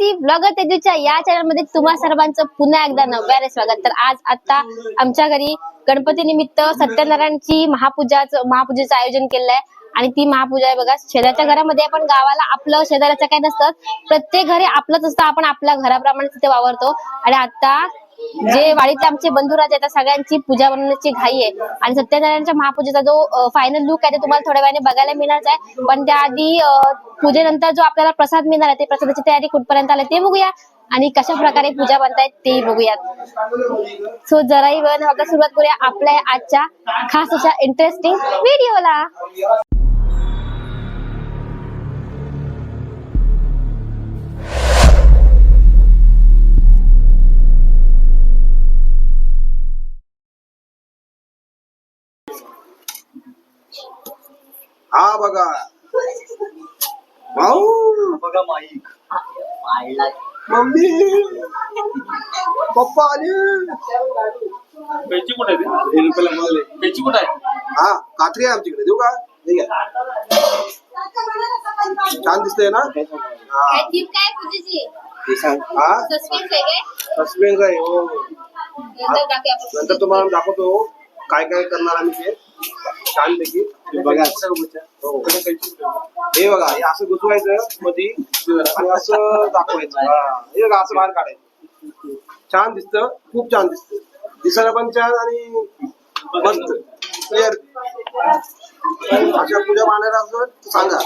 C blogger तेजूच्या या चॅनलमध्ये तुम्हा सर्वांचं पुन्हा एकदा नव्याने स्वागत. तर आज आता आमच्या घरी गणपती निमित्त सत्यनारायणची महापूजाचं महापूजेचं आयोजन केलंय. आणि ती महापूजा आहे बघा शेजारच्या घरामध्ये आपण गावाला आपलं शेजाऱ्याचं काय नसतं. प्रत्येक घरी आपलंच असतं. आपण आपल्या घराप्रमाणे तिथे वावरतो. आणि आता जे वाडीतले आमचे बंधुराज आहेत सगळ्यांची पूजा बनवण्याची घाई आहे. आणि सत्यनारायणच्या महापूजेचा जो फायनल लुक आहे ते तुम्हाला थोड्या वेळाने बघायला मिळणार आहे. पण त्याआधी पूजेनंतर जो आपल्याला प्रसाद मिळणार आहे ते प्रसादाची तयारी कुठपर्यंत आली ते बघूया. आणि कशा प्रकारे पूजा बनतायत तेही बघूयात. सो जराही वेळ न सुरुवात करूया आपल्या आजच्या खास अशा इंटरेस्टिंग व्हिडिओला हा बघा. भाऊ. बघा माईक मम्मी. पप्पा आले. पेची कुठे आहे? हे पेची कुठे आहे? हा कात्री आहे आमच्याकडे. देऊ का? हे घ्या. छान दिसतंय ना? हा. काय पूजेची? हे सांग. हा? सस्पेन्स आहे काय? सस्पेन्स आहे हो. नंतर टाकूया आपण. नंतर तुम्हाला दाखवतो काय काय करणार आम्ही ते. छान पैकी. बघा. हो. हे बघा हे असं घुसवायचं मध्ये आणि असं दाखवायचं. हा. बघा असं बाहेर काढायचं. छान दिसतं. खूप छान दिसतं. दिसायला पण छान आणि मस्त. क्लिअर अशा पूजा मांडायला असं सांगा.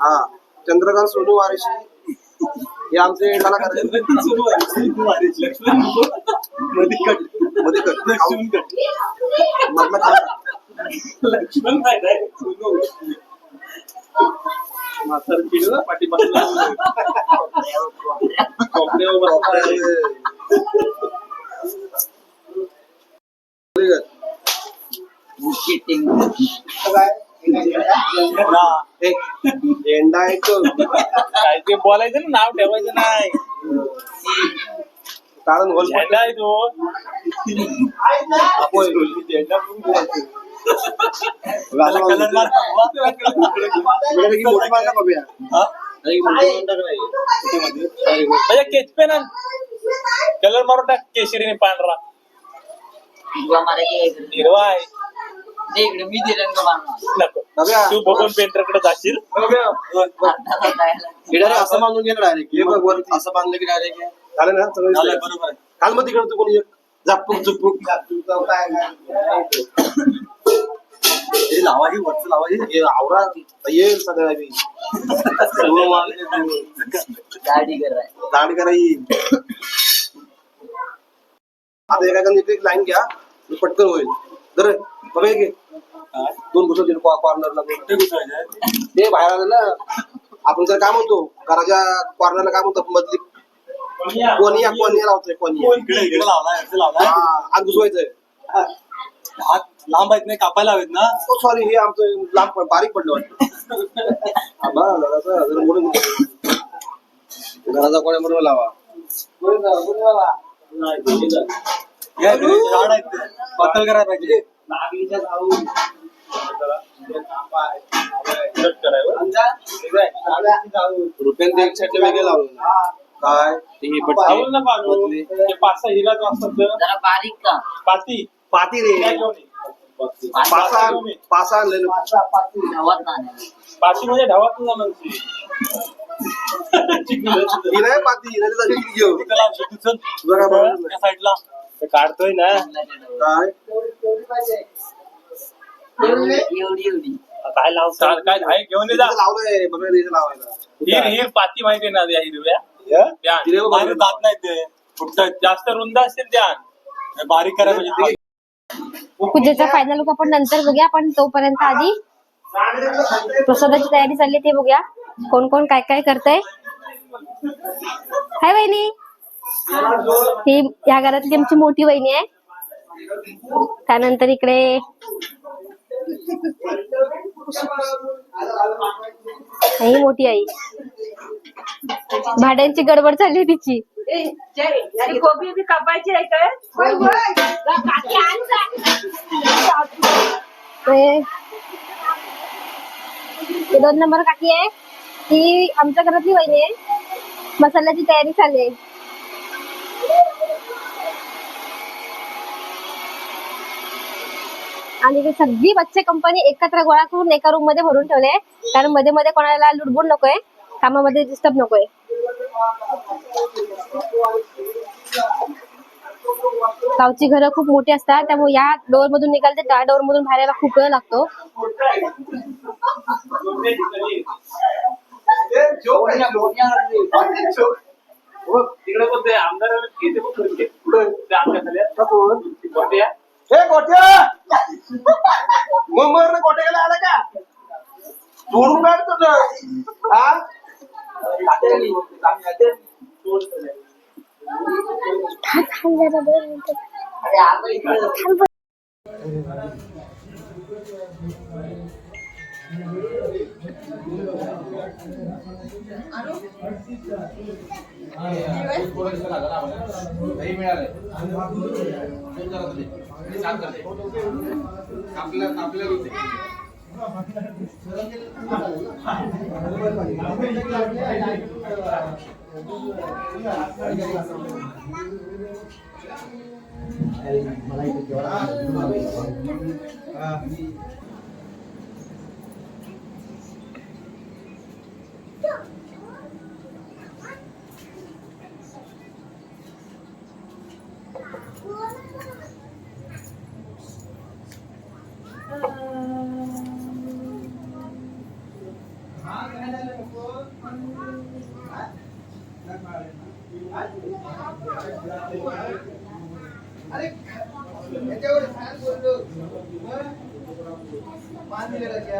हा. चंद्रकांत सोनू वारेशी. हे आमचे कलाकार आहेत. मध्ये कर. मधलं खाली. लक्ष्मण नाही नाही, सोनू. म्हातारं किड ना, पाठीमागं. कोपऱ्यावर बसलाय. झेंडा आहे तो. काय ते बोलायचं ना नाव ठेवायचं नाही कारण होल झेंडा आहे तो. झेंडा. हा? म्हणजे. कलर मारून टाक केशरीने पांढरा हिरवा आहे मी मारणार नको. बघूया. तू बघून पेंटरकडे जाशील. असं घे. हे बघ वरती. असं बांधलं की हे. झालं ना? सगळं दिसतंय. बरोबर आहे. काल मग तिकडं तू कोणी एक झापूक झुपूक हे लावा ही वरच लावा ही. हे आवरा येईल सगळं माल. गाडी कर. दाढ करा येईल आता एक लाईन घ्या. मी पटकन होईल. जर बघा घे दोन घुसत कॉर्नरला ते बाहेर आलं ना आपण जर काय म्हणतो घराच्या कॉर्नरला काय म्हणतो मधली कोणी कोणी लावतोय कोणी? आत घुसवायचंय हात लांब आहेत नाही कापायला हवेत ना? सॉरी हे आमचं लांब बारीक पडलं वाटतं. हा. घराचा कोण्या बरोबर लावा. या इकडे झाड आहेत ते. पातळ करायला पाहिजे. कट करायवर रुपयाने एक साईडला वेगळे लावलं काय? ते हे ना ते पाच सहा हिरा जो असतात ना, जरा बारीक का? पाती. पाती त्या रे घेऊन ये. पासा पासा आणलेलं. धावत नाही पाती म्हणजे ढावातून जाणार ती. ही नाही पाती. ही नाही तर ही घेऊ बघा त्या साईडला ते काढतोय ना. काय? एवढी एवढी? काय लावतो? काय आहे घेऊन ये जा. लावलंय बघा इथं लावायला. हिर हिर पाती माहिती ना या हिरव्या? त्या बाहेर जात नाही ते. फुटतात जास्त रुंद असतील त्या बारीक करायला पाहिजे ते. पूजेचा फायनल लुक आपण नंतर बघूया पण तोपर्यंत आधी प्रसादाची तयारी चालली ते बघूया. कोण कोण काय काय करतंय. हाय वहिनी. ही ह्या घरातली आमची मोठी बहिणी आहे. त्यानंतर इकडे ही मोठी आई. भाड्यांची गडबड चालली आहे तिची. कोबी बी कापायची आहे काय दोन नंबर काकी आहे. ती आमच्या घरातली बहिणी आहे. मसाल्याची तयारी चालली आहे. आणि ते सगळी बच्चे कंपनी एकत्र गोळा करून एका रूममध्ये भरून ठेवले कारण मध्ये मध्ये कोणाला लुडबुड नकोय कामामध्ये डिस्टर्ब नकोय. गावची घरं खूप मोठी असतात त्यामुळे या डोअर मधून निघाल तर त्या डोअर मधून बाहेर खूप वेळ लागतो. तिकडे पण ते आमदार येते पण करते ते आमच्या खाली कोणते या? हे गोट्या मुंबईवरून गोट्या गेला आला का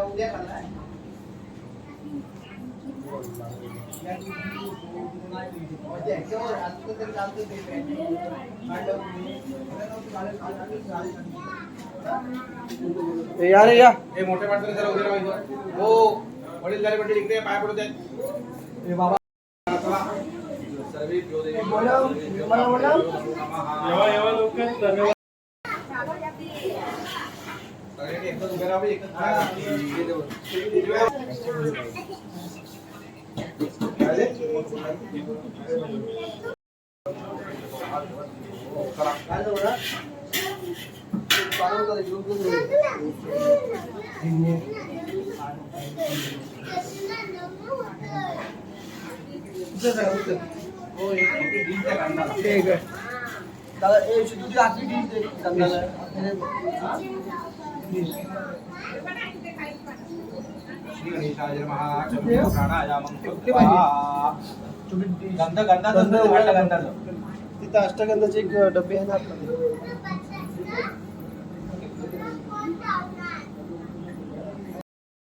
सोडून काढ तुझं हा या रे या. हे मोठ्या माणसाने जरा उभे राहायचं? हो वडील झाले म्हणजे इकडे पाय पडू द्या सर्वे सगळ्यांनी एकच उभे राहावे एकच पाय श्री गणेशाय नमः प्राणायामं गंध गंधाचं गंधाचं तिथं अष्टगंधाचे एक डबे आहे ना आतमध्ये.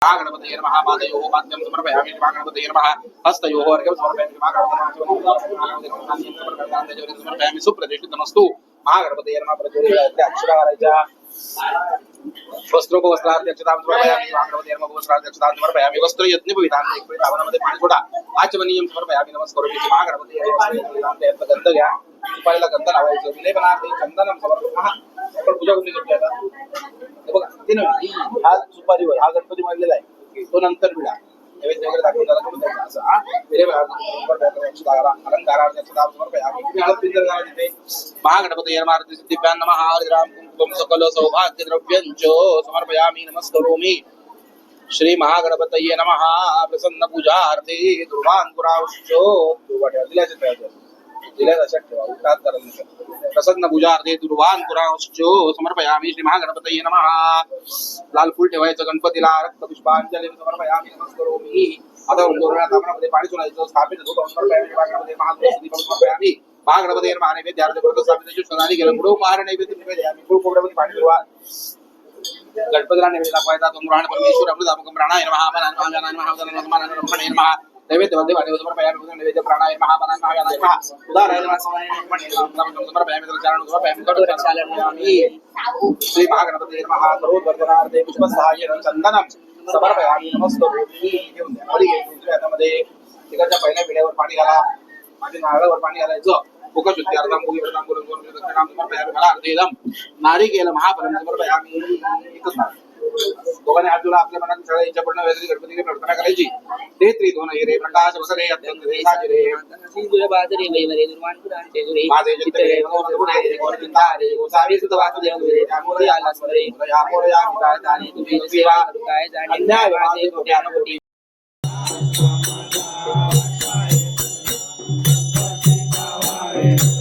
गणपतये नमः पादयोः पाद्यं समर्पयामि गणपतये नमः हस्तयोः अर्घ्यं समर्पयामि महागणपतये समर्पयामि सुप्रतिष्ठितमस्तु महागणपतये नमः प्रचोदयात् अक्षराराच्या वस्त्रोपवस्त्राध्यक्षतां समर्पयामि महागणपतये नमः वस्त्राध्यक्षतां समर्पयामि वस्त्रयज्ञपविधान एकवेळ पाणी सोडा. आचमनीयं समर्पयामि नमस्करोमि महागणपतये गंध घ्या. सुपारीला गंध लावायचं विलेपनार्थे चंदनं समर्पयामि आपण पूजा करून घेतली आता. बघा ते नाही. हा सुपारीवर हा गणपती मांडलेला आहे. तो नंतर विडा नैवेद्य वगैरे दाखवून करून द्यायचा. असं हा? समर्पयामि तुम्ही हळद पिंजर घाला तिथे महागणपती मारुती सिद्धिभ्यां नमः. हरिराम कुंकुम सकल सौभाग्य द्रव्यंच समर्पयामि. नमस्करोमि. श्री महागणपतये नमः. प्रसन्न पूजार्थे ध्रुवांकुरांश दुर्वा ठेवा दिल्याचे ठेवायचे दिल्या लक्षात ठेवा प्रसन्न पूजार्थे श्री महागणपतये नमः. लाल फुल ठेवायचं गणपतीला रक्त पुष्पांजली समर्पयामी नमस्करोमि. आता तापणामध्ये पाणी सोडायचं स्थापित धूप समर्पयामि. महागणपती महागणपती समर्पयामि. महागणपती नमः अर्ध करतो स्थापित सोनाली गेलं पुढे उपहार नैवेद्य निवेदयामि. पाणी फिरवा गणपतीला नैवेद्य दाखवायचा तो नैवेद्यमध्ये वाणे समर्पयामि उदर पहिल्या पिढ्यावर पाणी घाला माझ्या नारळावर पाणी घालायचं मुख शुद्धी अर्धाम मुगी व्रताम गुरुम गुरुम नारिकेल महाफलम समर्पयामि एकच दोघांनी हात जोडा आपल्या मनात सगळ्या इच्छा पूर्ण वेगळी गणपतीची प्रार्थना करायची. ते त्रि दोन रे प्रकाश वसरे अत्यंत रे साजे रे. माझे चित्त रे रे रे गोसावी सुत वासुदेव रे आला स्मरे या सेवा अन्याय Yeah.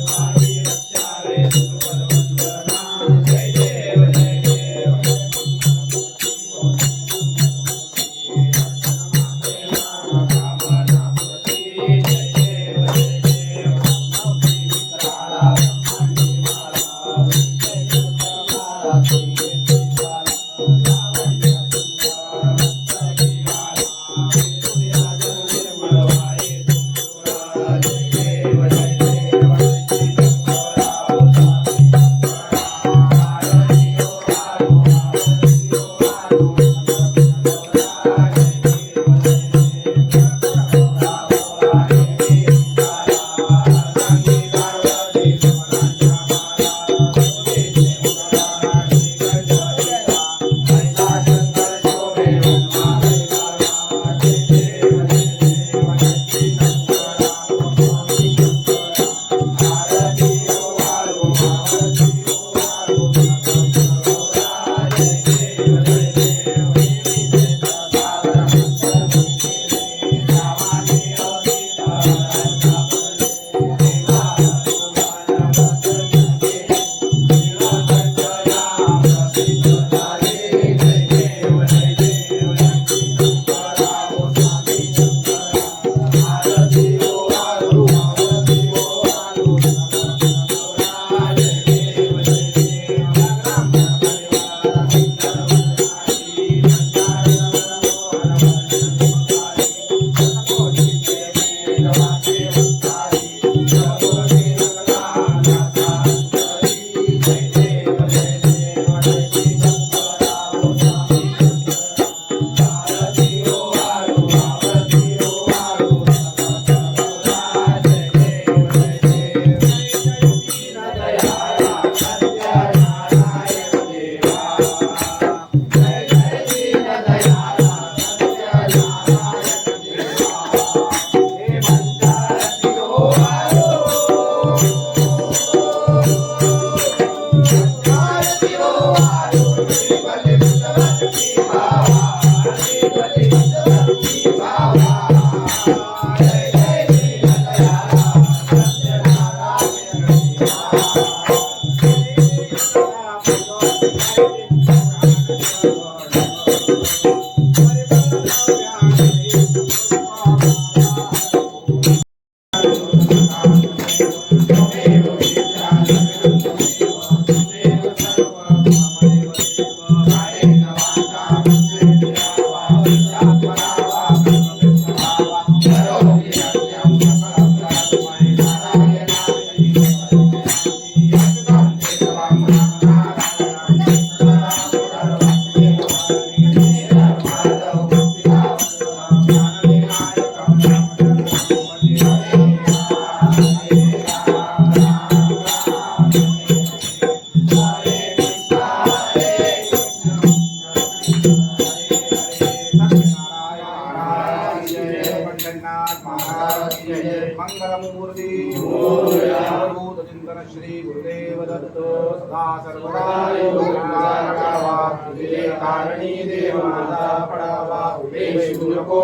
नको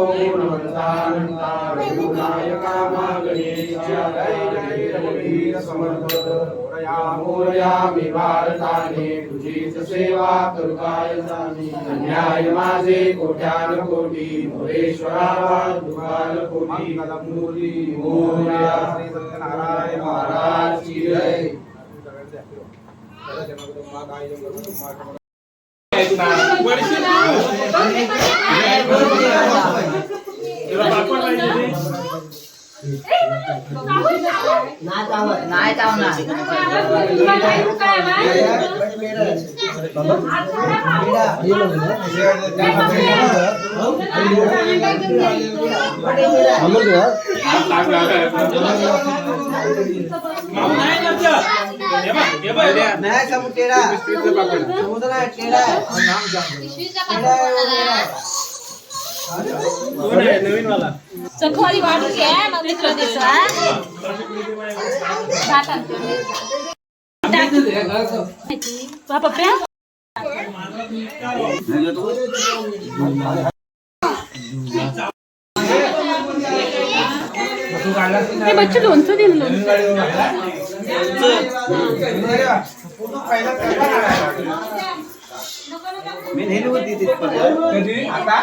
जय जय रघुवीर समर्थ भारताने तुझीच सेवा करू अन्याय माझे कोट्यान कोटी दुकान कोटी मोरया श्री सत्यनारायण महाराज की जय नाही चावणार नाही नाही समोर टेढा समोर नाही टेढा आहे. टेढा आहे, टेढा आहे. वाढून घ्या मग देतो पप्प्या ते बच्चे लोणचं दे लोणचं मी नेली होती तिथपर्यंत. आता